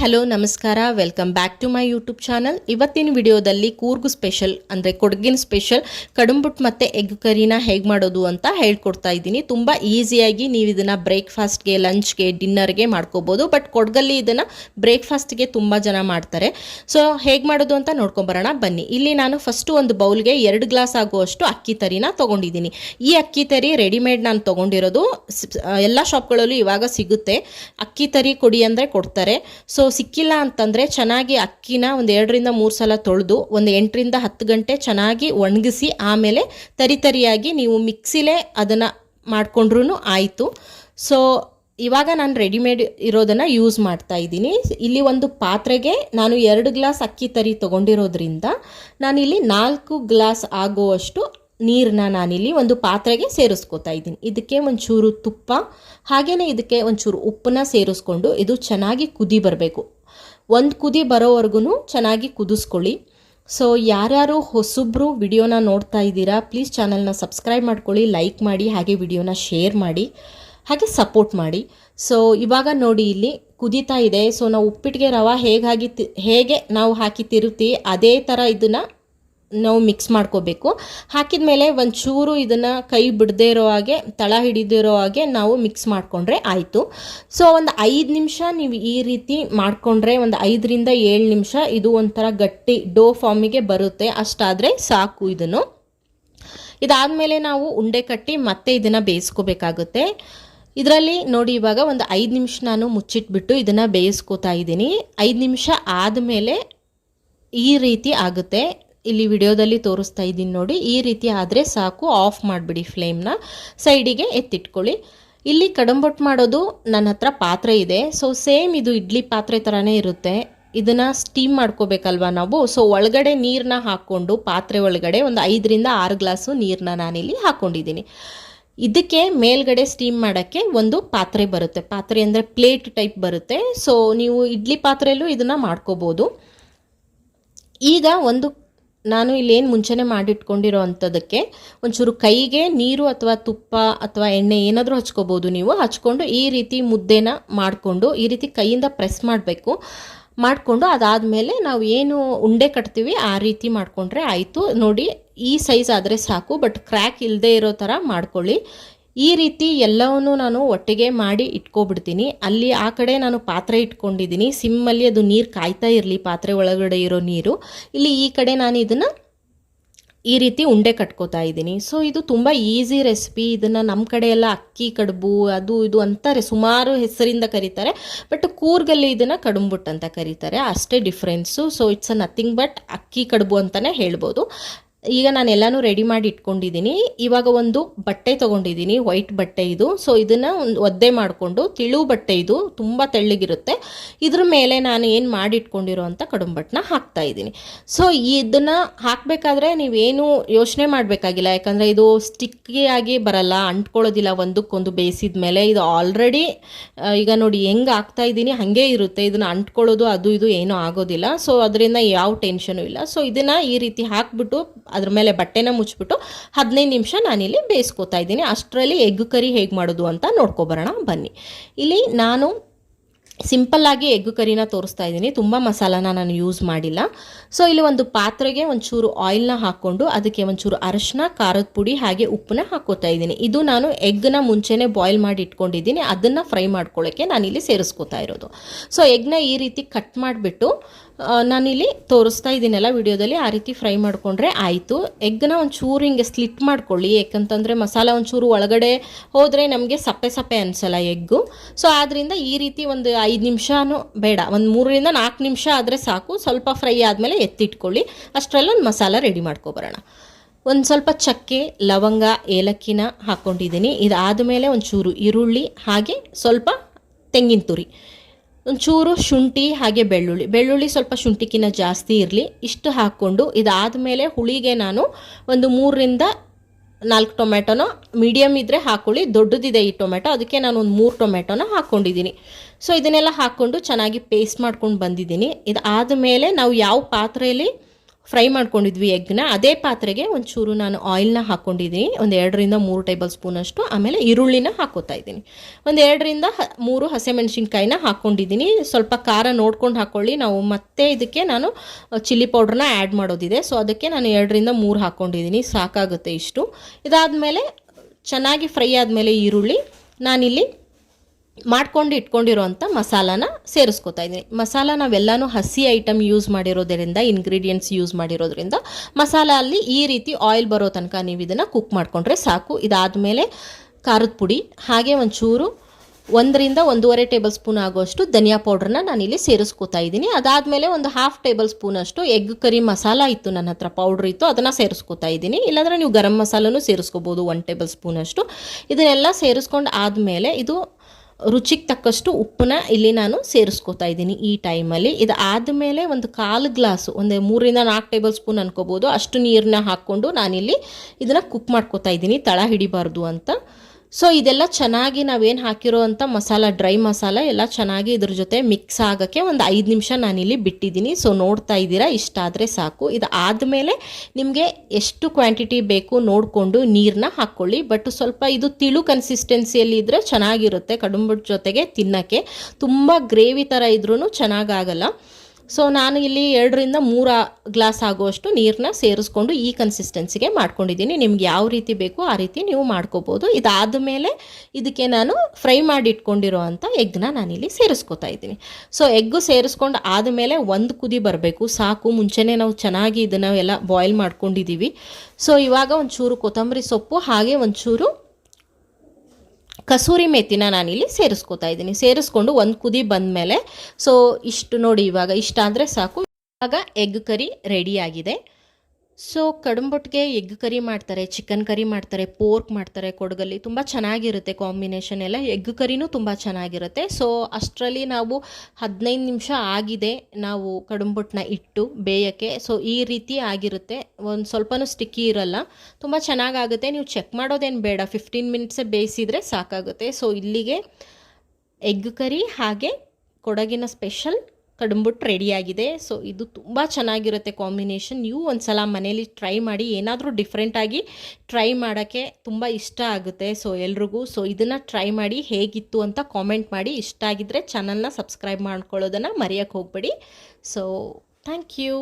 Hello, ನಮಸ್ಕಾರ. Welcome back to my YouTube channel ಇವತ್ತಿನ ವಿಡಿಯೋದಲ್ಲಿ ಕೂರ್ಗು ಸ್ಪೆಷಲ್ ಅಂದರೆ ಕೊಡಗಿನ ಸ್ಪೆಷಲ್ ಕಡುಂಬುಟ್ ಮತ್ತು ಎಗ್ ಕರಿನ ಹೇಗೆ ಮಾಡೋದು ಅಂತ ಹೇಳ್ಕೊಡ್ತಾ ಇದ್ದೀನಿ. ತುಂಬ ಈಸಿಯಾಗಿ ನೀವು ಇದನ್ನು ಬ್ರೇಕ್ಫಾಸ್ಟ್ಗೆ ಲಂಚ್ಗೆ ಡಿನ್ನರ್ಗೆ ಮಾಡ್ಕೋಬೋದು. ಬಟ್ ಕೊಡಗಲ್ಲಿ ಇದನ್ನು ಬ್ರೇಕ್ಫಾಸ್ಟ್ಗೆ ತುಂಬ ಜನ ಮಾಡ್ತಾರೆ. ಸೊ ಹೇಗೆ ಮಾಡೋದು ಅಂತ ನೋಡ್ಕೊಂಬರೋಣ ಬನ್ನಿ. ಇಲ್ಲಿ ನಾನು ಫಸ್ಟು ಒಂದು ಬೌಲ್ಗೆ ಎರಡು ಗ್ಲಾಸ್ ಆಗುವಷ್ಟು ಅಕ್ಕಿ ತರಿನ ತೊಗೊಂಡಿದ್ದೀನಿ. ಈ ಅಕ್ಕಿ ತರಿ ರೆಡಿಮೇಡ್ ನಾನು ತೊಗೊಂಡಿರೋದು. ಎಲ್ಲ ಶಾಪ್ಗಳಲ್ಲೂ ಇವಾಗ ಸಿಗುತ್ತೆ. ಅಕ್ಕಿ ತರಿ ಕೊಡಿ ಅಂದರೆ ಕೊಡ್ತಾರೆ. ಸೊ ಸಿಕ್ಕಿಲ್ಲ ಅಂತಂದರೆ ಚೆನ್ನಾಗಿ ಅಕ್ಕಿನ ಒಂದು ಎರಡರಿಂದ ಮೂರು ಸಲ ತೊಳೆದು ಒಂದು ಎಂಟರಿಂದ ಹತ್ತು ಗಂಟೆ ಚೆನ್ನಾಗಿ ಒಣಗಿಸಿ ಆಮೇಲೆ ತರಿ ತರಿಯಾಗಿ ನೀವು ಮಿಕ್ಸಿಲೇ ಅದನ್ನು ಮಾಡಿಕೊಂಡ್ರೂ ಆಯಿತು. ಸೊ ಇವಾಗ ನಾನು ರೆಡಿಮೇಡ್ ಇರೋದನ್ನು ಯೂಸ್ ಮಾಡ್ತಾ ಇದ್ದೀನಿ. ಇಲ್ಲಿ ಒಂದು ಪಾತ್ರೆಗೆ ನಾನು ಎರಡು ಗ್ಲಾಸ್ ಅಕ್ಕಿ ತರಿ ತೊಗೊಂಡಿರೋದ್ರಿಂದ ನಾನಿಲ್ಲಿ ನಾಲ್ಕು ಗ್ಲಾಸ್ ಆಗುವಷ್ಟು ನೀರನ್ನ ನಾನಿಲ್ಲಿ ಒಂದು ಪಾತ್ರೆಗೆ ಸೇರಿಸ್ಕೋತಾ ಇದ್ದೀನಿ. ಇದಕ್ಕೆ ಒಂಚೂರು ತುಪ್ಪ ಹಾಗೆಯೇ ಇದಕ್ಕೆ ಒಂಚೂರು ಉಪ್ಪನ್ನ ಸೇರಿಸ್ಕೊಂಡು ಇದು ಚೆನ್ನಾಗಿ ಕುದಿ ಬರಬೇಕು. ಒಂದು ಕುದಿ ಬರೋವರೆಗೂ ಚೆನ್ನಾಗಿ ಕುದಿಸ್ಕೊಳ್ಳಿ. ಸೊ ಯಾರ್ಯಾರು ಹೊಸಬ್ರು ವಿಡಿಯೋನ ನೋಡ್ತಾ ಇದ್ದೀರಾ ಪ್ಲೀಸ್ ಚಾನಲ್ನ ಸಬ್ಸ್ಕ್ರೈಬ್ ಮಾಡ್ಕೊಳ್ಳಿ ಲೈಕ್ ಮಾಡಿ, ಹಾಗೆ ವಿಡಿಯೋನ ಶೇರ್ ಮಾಡಿ, ಹಾಗೆ ಸಪೋರ್ಟ್ ಮಾಡಿ. ಸೊ ಇವಾಗ ನೋಡಿ ಇಲ್ಲಿ ಕುದೀತಾ ಇದೆ. ಸೊ ನಾವು ಉಪ್ಪಿಟ್ಟಿಗೆ ರವೆ ಹೇಗಾಗಿ ಹೇಗೆ ನಾವು ಹಾಕಿ ತಿರುತ್ತೀವಿ ಅದೇ ಥರ ಇದನ್ನು ನಾವು ಮಿಕ್ಸ್ ಮಾಡ್ಕೋಬೇಕು. ಹಾಕಿದ ಮೇಲೆ ಒಂಚೂರು ಇದನ್ನು ಕೈ ಬಿಡದೇ ಇರೋ ಹಾಗೆ, ತಳ ಹಿಡಿದಿರೋ ಹಾಗೆ ನಾವು ಮಿಕ್ಸ್ ಮಾಡಿಕೊಂಡ್ರೆ ಆಯಿತು. ಸೊ ಒಂದು ಐದು ನಿಮಿಷ ನೀವು ಈ ರೀತಿ ಮಾಡಿಕೊಂಡ್ರೆ, ಒಂದು ಐದರಿಂದ ಏಳು ನಿಮಿಷ ಇದು ಒಂಥರ ಗಟ್ಟಿ ಡೋ ಫಾರ್ಮಿಗೆ ಬರುತ್ತೆ. ಅಷ್ಟಾದರೆ ಸಾಕು ಇದನ್ನು. ಇದಾದಮೇಲೆ ನಾವು ಉಂಡೆ ಕಟ್ಟಿ ಮತ್ತೆ ಇದನ್ನು ಬೇಯಿಸ್ಕೋಬೇಕಾಗುತ್ತೆ. ಇದರಲ್ಲಿ ನೋಡಿ ಇವಾಗ ಒಂದು ಐದು ನಿಮಿಷ ನಾನು ಮುಚ್ಚಿಟ್ಬಿಟ್ಟು ಇದನ್ನು ಬೇಯಿಸ್ಕೋತಾ ಇದ್ದೀನಿ. ಐದು ನಿಮಿಷ ಆದಮೇಲೆ ಈ ರೀತಿ ಆಗುತ್ತೆ. ಇಲ್ಲಿ ವಿಡಿಯೋದಲ್ಲಿ ತೋರಿಸ್ತಾ ಇದ್ದೀನಿ ನೋಡಿ. ಈ ರೀತಿ ಆದರೆ ಸಾಕು ಆಫ್ ಮಾಡಿಬಿಡಿ ಫ್ಲೇಮ್ನ ಸೈಡಿಗೆ ಎತ್ತಿಟ್ಕೊಳ್ಳಿ. ಇಲ್ಲಿ ಕಡಂಬೊಟ್ಟು ಮಾಡೋದು ನನ್ನ ಹತ್ರ ಪಾತ್ರೆ ಇದೆ. ಸೊ ಸೇಮ್ ಇದು ಇಡ್ಲಿ ಪಾತ್ರೆ ಥರನೇ ಇರುತ್ತೆ. ಇದನ್ನು ಸ್ಟೀಮ್ ಮಾಡ್ಕೋಬೇಕಲ್ವಾ ನಾವು? ಸೊ ಒಳಗಡೆ ನೀರನ್ನ ಹಾಕ್ಕೊಂಡು, ಪಾತ್ರೆ ಒಳಗಡೆ ಒಂದು ಐದರಿಂದ ಆರು ಗ್ಲಾಸು ನೀರನ್ನ ನಾನಿಲ್ಲಿ ಹಾಕ್ಕೊಂಡಿದ್ದೀನಿ ಇದಕ್ಕೆ ಮೇಲ್ಗಡೆ ಸ್ಟೀಮ್ ಮಾಡೋಕ್ಕೆ ಒಂದು ಪಾತ್ರೆ ಬರುತ್ತೆ. ಪಾತ್ರೆ ಅಂದರೆ ಪ್ಲೇಟ್ ಟೈಪ್ ಬರುತ್ತೆ. ಸೊ ನೀವು ಇಡ್ಲಿ ಪಾತ್ರೆಯಲ್ಲೂ ಇದನ್ನು ಮಾಡ್ಕೋಬೋದು. ಈಗ ಒಂದು ನಾನು ಇಲ್ಲೇನು ಮುಂಚೆನೆ ಮಾಡಿಟ್ಕೊಂಡಿರೋ ಅಂಥದ್ದಕ್ಕೆ ಒಂಚೂರು ಕೈಗೆ ನೀರು ಅಥವಾ ತುಪ್ಪ ಅಥವಾ ಎಣ್ಣೆ ಏನಾದರೂ ಹಚ್ಕೋಬೋದು ನೀವು. ಹಚ್ಕೊಂಡು ಈ ರೀತಿ ಮುದ್ದೆನ ಮಾಡಿಕೊಂಡು ಈ ರೀತಿ ಕೈಯಿಂದ ಪ್ರೆಸ್ ಮಾಡಬೇಕು. ಮಾಡಿಕೊಂಡು ಅದಾದಮೇಲೆ ನಾವು ಏನು ಉಂಡೆ ಕಟ್ತೀವಿ ಆ ರೀತಿ ಮಾಡಿಕೊಂಡ್ರೆ ಆಯಿತು. ನೋಡಿ ಈ ಸೈಜ್ ಆದರೆ ಸಾಕು, ಬಟ್ ಕ್ರ್ಯಾಕ್ ಇಲ್ಲದೆ ಇರೋ ಥರ ಮಾಡ್ಕೊಳ್ಳಿ. ಈ ರೀತಿ ಎಲ್ಲವನ್ನೂ ನಾನು ಒಟ್ಟಿಗೆ ಮಾಡಿ ಇಟ್ಕೊಬಿಡ್ತೀನಿ. ಅಲ್ಲಿ ಆ ಕಡೆ ನಾನು ಪಾತ್ರೆ ಇಟ್ಕೊಂಡಿದ್ದೀನಿ. ಸಿಮ್ಮಲ್ಲಿ ಅದು ನೀರು ಕಾಯ್ತಾ ಇರಲಿ, ಪಾತ್ರೆ ಒಳಗಡೆ ಇರೋ ನೀರು. ಇಲ್ಲಿ ಈ ಕಡೆ ನಾನು ಇದನ್ನು ಈ ರೀತಿ ಉಂಡೆ ಕಟ್ಕೋತಾ ಇದ್ದೀನಿ. ಸೊ ಇದು ತುಂಬ ಈಸಿ ರೆಸಿಪಿ ಇದನ್ನು ನಮ್ಮ ಕಡೆ ಎಲ್ಲ ಅಕ್ಕಿ, ಕಡುಬು, ಅದು ಇದು ಅಂತಾರೆ. ಸುಮಾರು ಹೆಸರಿಂದ ಕರೀತಾರೆ. ಬಟ್ ಕೂರ್ಗಲ್ಲಿ ಇದನ್ನು ಕಡುಂಬುಟ್ ಅಂತ ಕರೀತಾರೆ. ಅಷ್ಟೇ difference so it's uh nothing but ಅಕ್ಕಿ, ಕಡುಬು ಅಂತಲೇ ಹೇಳ್ಬೋದು. ಈಗ ನಾನು ಎಲ್ಲನೂ ರೆಡಿ ಮಾಡಿ ಇಟ್ಕೊಂಡಿದ್ದೀನಿ ಇವಾಗ ಒಂದು ಬಟ್ಟೆ ತೊಗೊಂಡಿದ್ದೀನಿ ವೈಟ್ ಬಟ್ಟೆ ಇದು. ಸೊ ಇದನ್ನು ಒಂದು ಒದ್ದೆ ಮಾಡಿಕೊಂಡು ತಿಳು ಬಟ್ಟೆ ಇದು ತುಂಬ ತೆಳ್ಳಗಿರುತ್ತೆ. ಇದ್ರ ಮೇಲೆ ನಾನು ಏನು ಮಾಡಿ ಇಟ್ಕೊಂಡಿರೋ ಅಂತ ಕಡುಂಬಟ್ಟನ್ನ ಹಾಕ್ತಾ ಇದ್ದೀನಿ ಸೊ ಇದನ್ನು ಹಾಕಬೇಕಾದ್ರೆ ನೀವೇನು ಯೋಚನೆ ಮಾಡಬೇಕಾಗಿಲ್ಲ. ಯಾಕಂದರೆ ಇದು ಸ್ಟಿಕ್ಕಿ ಆಗಿ ಬರಲ್ಲ, ಅಂಟ್ಕೊಳ್ಳೋದಿಲ್ಲ ಒಂದಕ್ಕೊಂದು ಬೇಯಿಸಿದ ಮೇಲೆ. ಇದು ಆಲ್ರೆಡಿ ಈಗ ನೋಡಿ ಹೆಂಗೆ ಹಾಕ್ತಾ ಇದ್ದೀನಿ ಹಾಗೆ ಇರುತ್ತೆ. ಇದನ್ನು ಅಂಟ್ಕೊಳ್ಳೋದು ಅದು ಇದು ಏನೂ ಆಗೋದಿಲ್ಲ. ಸೊ ಅದರಿಂದ ಯಾವ ಟೆನ್ಷನು ಇಲ್ಲ. ಸೊ ಇದನ್ನು ಈ ರೀತಿ ಹಾಕ್ಬಿಟ್ಟು ಅದ್ರ ಮೇಲೆ ಬಟ್ಟೆನ ಮುಚ್ಚಿಬಿಟ್ಟು ಹದಿನೈದು ನಿಮಿಷ ನಾನಿಲ್ಲಿ ಬೇಯಿಸ್ಕೊತಾ ಇದ್ದೀನಿ. ಅಷ್ಟರಲ್ಲಿ ಎಗ್ ಕರಿ ಹೇಗೆ ಮಾಡೋದು ಅಂತ ನೋಡ್ಕೊಬರೋಣ. ಬನ್ನಿ. ಇಲ್ಲಿ ನಾನು ಸಿಂಪಲ್ಲಾಗಿ ಎಗ್ ಕರಿನ ತೋರಿಸ್ತಾ ಇದ್ದೀನಿ. ತುಂಬ ಮಸಾಲಾನ ನಾನು ಯೂಸ್ ಮಾಡಿಲ್ಲ. ಸೊ ಇಲ್ಲಿ ಒಂದು ಪಾತ್ರೆಗೆ ಒಂಚೂರು ಆಯಿಲ್ನ ಹಾಕ್ಕೊಂಡು ಅದಕ್ಕೆ ಒಂಚೂರು ಅರಶಿನ, ಖಾರದ ಪುಡಿ ಹಾಗೆ ಉಪ್ಪನ್ನ ಹಾಕೋತಾ ಇದ್ದೀನಿ. ಇದು ನಾನು ಎಗ್ನ ಮುಂಚೆನೇ ಬಾಯ್ಲ್ ಮಾಡಿ ಇಟ್ಕೊಂಡಿದ್ದೀನಿ. ಅದನ್ನು ಫ್ರೈ ಮಾಡ್ಕೊಳ್ಳೋಕ್ಕೆ ನಾನಿಲ್ಲಿ ಸೇರಿಸ್ಕೋತಾ ಇರೋದು. ಸೊ ಎಗ್ನ ಈ ರೀತಿ ಕಟ್ ಮಾಡಿಬಿಟ್ಟು ನಾನಿಲ್ಲಿ ತೋರಿಸ್ತಾ ಇದ್ದೀನಲ್ಲ ವಿಡಿಯೋದಲ್ಲಿ, ಆ ರೀತಿ ಫ್ರೈ ಮಾಡಿಕೊಂಡ್ರೆ ಆಯಿತು. ಎಗ್ನ ಒಂಚೂರು ಹಿಂಗೆ ಸ್ಲಿಟ್ ಮಾಡ್ಕೊಳ್ಳಿ ಯಾಕಂತಂದರೆ ಮಸಾಲ ಒಂಚೂರು ಒಳಗಡೆ ಹೋದರೆ ನಮಗೆ ಸಪ್ಪೆ ಸಪ್ಪೆ ಅನಿಸಲ್ಲ ಎಗ್ಗು. ಸೊ ಆದ್ದರಿಂದ ಈ ರೀತಿ ಒಂದು ಐದು ನಿಮಿಷನೂ ಬೇಡ, ಒಂದು ಮೂರರಿಂದ ನಾಲ್ಕು ನಿಮಿಷ ಆದರೆ ಸಾಕು. ಸ್ವಲ್ಪ ಫ್ರೈ ಆದಮೇಲೆ ಎತ್ತಿಟ್ಕೊಳ್ಳಿ. ಅಷ್ಟರಲ್ಲಿ ಒಂದು ಮಸಾಲ ರೆಡಿ ಮಾಡ್ಕೊಬರೋಣ. ಒಂದು ಸ್ವಲ್ಪ ಚಕ್ಕೆ, ಲವಂಗ, ಏಲಕ್ಕಿನ ಹಾಕ್ಕೊಂಡಿದ್ದೀನಿ. ಇದಾದ ಮೇಲೆ ಒಂಚೂರು ಈರುಳ್ಳಿ, ಹಾಗೆ ಸ್ವಲ್ಪ ತೆಂಗಿನ ತುರಿ. ಒಂಚೂರು ಶುಂಠಿ ಹಾಗೆ ಬೆಳ್ಳುಳ್ಳಿ. ಬೆಳ್ಳುಳ್ಳಿ ಸ್ವಲ್ಪ ಶುಂಠಿಕಿನ ಜಾಸ್ತಿ ಇರಲಿ. ಇಷ್ಟು ಹಾಕ್ಕೊಂಡು ಇದಾದಮೇಲೆ ಹುಳಿಗೆ ನಾನು ಒಂದು ಮೂರರಿಂದ ನಾಲ್ಕು ಟೊಮೆಟೊನ ಮೀಡಿಯಮ್ ಇದ್ದರೆ ಹಾಕ್ಕೊಳ್ಳಿ ದೊಡ್ಡದಿದೆ ಈ ಟೊಮೆಟೊ ಅದಕ್ಕೆ ನಾನು ಒಂದು ಮೂರು ಟೊಮೆಟೊನ ಹಾಕ್ಕೊಂಡಿದ್ದೀನಿ ಸೊ, ಇದನ್ನೆಲ್ಲ ಹಾಕ್ಕೊಂಡು ಚೆನ್ನಾಗಿ ಪೇಸ್ಟ್ ಮಾಡ್ಕೊಂಡು ಬಂದಿದ್ದೀನಿ. ಇದಾದ ಮೇಲೆ ನಾವು ಯಾವ ಪಾತ್ರೆಯಲ್ಲಿ ಫ್ರೈ ಮಾಡ್ಕೊಂಡಿದ್ವಿ ಎಗ್ನ. ಅದೇ ಪಾತ್ರೆಗೆ ಒಂಚೂರು ನಾನು ಆಯಿಲ್ನ ಹಾಕ್ಕೊಂಡಿದ್ದೀನಿ ಒಂದು ಎರಡರಿಂದ ಮೂರು ಟೇಬಲ್ ಸ್ಪೂನಷ್ಟು ಆಮೇಲೆ ಈರುಳ್ಳಿನ ಹಾಕೋತಾ ಇದ್ದೀನಿ. ಒಂದು ಎರಡರಿಂದ ಮೂರು ಹಸಿಮೆಣಸಿನ್ಕಾಯಿನ ಹಾಕ್ಕೊಂಡಿದ್ದೀನಿ ಸ್ವಲ್ಪ ಖಾರ ನೋಡ್ಕೊಂಡು ಹಾಕ್ಕೊಳ್ಳಿ ನಾವು ಮತ್ತೆ ಇದಕ್ಕೆ ನಾನು ಚಿಲ್ಲಿ ಪೌಡ್ರನ್ನ ಆ್ಯಡ್ ಮಾಡೋದಿದೆ. ಸೊ, ಅದಕ್ಕೆ ನಾನು ಎರಡರಿಂದ ಮೂರು ಹಾಕ್ಕೊಂಡಿದ್ದೀನಿ ಸಾಕಾಗುತ್ತೆ ಇಷ್ಟು. ಇದಾದಮೇಲೆ, ಚೆನ್ನಾಗಿ ಫ್ರೈ ಆದಮೇಲೆ ಈರುಳ್ಳಿ. ನಾನಿಲ್ಲಿ ಮಾಡ್ಕೊಂಡು ಇಟ್ಕೊಂಡಿರೋಂಥ ಮಸಾಲಾನ ಸೇರಿಸ್ಕೊತಾ ಇದ್ದೀನಿ. ಮಸಾಲ ನಾವೆಲ್ಲನೂ ಹಸಿ ಐಟಮ್ ಯೂಸ್ ಮಾಡಿರೋದರಿಂದ ಇಂಗ್ರೀಡಿಯೆಂಟ್ಸ್ ಯೂಸ್ ಮಾಡಿರೋದ್ರಿಂದ ಮಸಾಲ ಅಲ್ಲಿ ಈ ರೀತಿ ಆಯಿಲ್ ಬರೋ ತನಕ ನೀವು ಇದನ್ನು ಕುಕ್ ಮಾಡಿಕೊಂಡ್ರೆ ಸಾಕು. ಇದಾದ ಮೇಲೆ ಖಾರದ ಪುಡಿ, ಹಾಗೆ ಒಂಚೂರು ಒಂದರಿಂದ ಒಂದೂವರೆ ಟೇಬಲ್ ಸ್ಪೂನ್ ಆಗೋಷ್ಟು ಧನಿಯಾ ಪೌಡ್ರನ್ನ ನಾನಿಲ್ಲಿ ಸೇರಿಸ್ಕೊತಾ ಇದ್ದೀನಿ. ಅದಾದಮೇಲೆ ಒಂದು ಹಾಫ್ ಟೇಬಲ್ ಸ್ಪೂನಷ್ಟು ಎಗ್ ಕರಿ ಮಸಾಲ ಇತ್ತು ನನ್ನ ಹತ್ರ ಪೌಡ್ರ್ ಇತ್ತು, ಅದನ್ನು ಸೇರಿಸ್ಕೊತಾ ಇದ್ದೀನಿ. ಇಲ್ಲಾಂದರೆ ನೀವು ಗರಂ ಮಸಾಲನೂ ಸೇರಿಸ್ಕೋಬೋದು ಒನ್ ಟೇಬಲ್ ಸ್ಪೂನಷ್ಟು ಇದನ್ನೆಲ್ಲ ಸೇರಿಸ್ಕೊಂಡು ಆದಮೇಲೆ ಇದು ರುಚಿಗೆ ತಕ್ಕಷ್ಟು ಉಪ್ಪನ್ನ ಇಲ್ಲಿ ನಾನು ಸೇರಿಸ್ಕೊತಾ ಇದ್ದೀನಿ ಈ ಟೈಮಲ್ಲಿ. ಇದು ಆದಮೇಲೆ ಒಂದು ಕಾಲು ಗ್ಲಾಸು, ಒಂದು ಮೂರಿಂದ ನಾಲ್ಕು ಟೇಬಲ್ ಸ್ಪೂನ್ ಅನ್ಕೋಬೋದು. ಅಷ್ಟು ನೀರನ್ನ ಹಾಕ್ಕೊಂಡು ನಾನಿಲ್ಲಿ ಇದನ್ನು ಕುಕ್ ಮಾಡ್ಕೋತಾ ಇದ್ದೀನಿ. ತಳ ಹಿಡಿಬಾರ್ದು ಅಂತ. ಸೊ ಇದೆಲ್ಲ ಚೆನ್ನಾಗಿ ನಾವೇನು ಹಾಕಿರೋ ಅಂಥ ಮಸಾಲ ಡ್ರೈ ಮಸಾಲ ಎಲ್ಲ ಚೆನ್ನಾಗಿ ಇದ್ರ ಜೊತೆ ಮಿಕ್ಸ್ ಆಗೋಕ್ಕೆ ಒಂದು ಐದು ನಿಮಿಷ ನಾನಿಲ್ಲಿ ಬಿಟ್ಟಿದ್ದೀನಿ. ಸೊ ನೋಡ್ತಾ ಇದ್ದೀರಾ, ಇಷ್ಟ ಆದರೆ ಸಾಕು. ಇದು ಆದಮೇಲೆ ನಿಮಗೆ ಎಷ್ಟು ಕ್ವಾಂಟಿಟಿ ಬೇಕು ನೋಡಿಕೊಂಡು ನೀರನ್ನ ಹಾಕ್ಕೊಳ್ಳಿ ಬಟ್ ಸ್ವಲ್ಪ ಇದು ತಿಳು ಕನ್ಸಿಸ್ಟೆನ್ಸಿಯಲ್ಲಿ ಇದ್ದರೆ ಚೆನ್ನಾಗಿರುತ್ತೆ ಕಡುಂಬು ಜೊತೆಗೆ ತಿನ್ನೋಕ್ಕೆ. ತುಂಬ ಗ್ರೇವಿ ಥರ ಇದ್ರೂ ಚೆನ್ನಾಗಾಗಲ್ಲ ಸೊ ನಾನು ಇಲ್ಲಿ ಎರಡರಿಂದ ಮೂರು ಗ್ಲಾಸ್ ಆಗುವಷ್ಟು ನೀರನ್ನ ಸೇರಿಸ್ಕೊಂಡು ಈ ಕನ್ಸಿಸ್ಟೆನ್ಸಿಗೆ ಮಾಡ್ಕೊಂಡಿದ್ದೀನಿ. ನಿಮ್ಗೆ ಯಾವ ರೀತಿ ಬೇಕೋ ಆ ರೀತಿ ನೀವು ಮಾಡ್ಕೋಬೋದು. ಇದಾದ ಮೇಲೆ ಇದಕ್ಕೆ ನಾನು ಫ್ರೈ ಮಾಡಿ ಇಟ್ಕೊಂಡಿರೋ ಅಂಥ ಎಗ್ನ ನಾನಿಲ್ಲಿ ಸೇರಿಸ್ಕೋತಾ ಇದ್ದೀನಿ. ಸೊ ಎಗ್ಗು ಸೇರಿಸ್ಕೊಂಡು ಆದಮೇಲೆ ಒಂದು ಕುದಿ ಬರಬೇಕು. ಸಾಕು, ಮುಂಚೆನೇ ನಾವು ಚೆನ್ನಾಗಿ ಇದನ್ನು ಎಲ್ಲ ಬಾಯ್ಲ್ ಮಾಡ್ಕೊಂಡಿದ್ದೀವಿ. ಸೊ ಇವಾಗ ಒಂಚೂರು ಕೊತ್ತಂಬರಿ ಸೊಪ್ಪು, ಹಾಗೆ ಒಂಚೂರು ಕಸೂರಿ ಮೇಥಿನ ನಾನಿಲ್ಲಿ ಸೇರಿಸ್ಕೋತಾ ಇದ್ದೀನಿ. ಸೇರಿಸ್ಕೊಂಡು ಒಂದು ಕುದಿ ಬಂದಮೇಲೆ ಸೊ ಇಷ್ಟು ನೋಡಿ ಇವಾಗ, ಇಷ್ಟ ಅಂದರೆ ಸಾಕು. ಇವಾಗ ಎಗ್ ಕರಿ ರೆಡಿಯಾಗಿದೆ ಸೊ ಕಡುಂಬೊಟ್ಟಿಗೆ ಎಗ್ ಕರಿ ಮಾಡ್ತಾರೆ ಚಿಕನ್ ಕರಿ ಮಾಡ್ತಾರೆ ಪೋರ್ಕ್ ಮಾಡ್ತಾರೆ, ಕೊಡಗಲ್ಲಿ ತುಂಬ ಚೆನ್ನಾಗಿರುತ್ತೆ ಕಾಂಬಿನೇಷನ್ ಎಲ್ಲ. ಎಗ್ ಕರಿನೂ ತುಂಬ ಚೆನ್ನಾಗಿರುತ್ತೆ. ಸೊ ಅಷ್ಟರಲ್ಲಿ ನಾವು ಹದಿನೈದು ನಿಮಿಷ ಆಗಿದೆ ನಾವು ಕಡುಂಬೊಟ್ಟನ್ನ ಇಟ್ಟು ಬೇಯೋಕ್ಕೆ. ಸೊ ಈ ರೀತಿ ಆಗಿರುತ್ತೆ. ಒಂದು ಸ್ವಲ್ಪನೂ ಸ್ಟಿಕ್ಕಿ ಇರಲ್ಲ. ತುಂಬ ಚೆನ್ನಾಗಾಗುತ್ತೆ. ನೀವು ಚೆಕ್ ಮಾಡೋದೇನು ಬೇಡ. ಫಿಫ್ಟೀನ್ ಮಿನಿಟ್ಸೇ ಬೇಯಿಸಿದರೆ ಸಾಕಾಗುತ್ತೆ. ಸೊ ಇಲ್ಲಿಗೆ ಎಗ್ ಕರಿ ಹಾಗೆ ಕೊಡಗಿನ ಸ್ಪೆಷಲ್ ಕಡುಂಬುಟ್ಟು ರೆಡಿಯಾಗಿದೆ ಸೊ ಇದು ತುಂಬ ಚೆನ್ನಾಗಿರುತ್ತೆ ಕಾಂಬಿನೇಷನ್ ನೀವು ಒಂದು ಸಲ ಮನೇಲಿ ಟ್ರೈ ಮಾಡಿ, ಏನಾದರೂ ಡಿಫ್ರೆಂಟಾಗಿ ಟ್ರೈ ಮಾಡೋಕ್ಕೆ ತುಂಬ ಇಷ್ಟ ಆಗುತ್ತೆ. ಸೊ ಎಲ್ರಿಗೂ. ಸೊ ಇದನ್ನು ಟ್ರೈ ಮಾಡಿ ಹೇಗಿತ್ತು ಅಂತ ಕಾಮೆಂಟ್ ಮಾಡಿ. ಇಷ್ಟ ಆಗಿದ್ದರೆ ಚಾನಲ್ನ ಸಬ್ಸ್ಕ್ರೈಬ್ ಮಾಡ್ಕೊಳ್ಳೋದನ್ನು ಮರೆಯೋಕ್ಕೆ ಹೋಗಬೇಡಿ. So thank you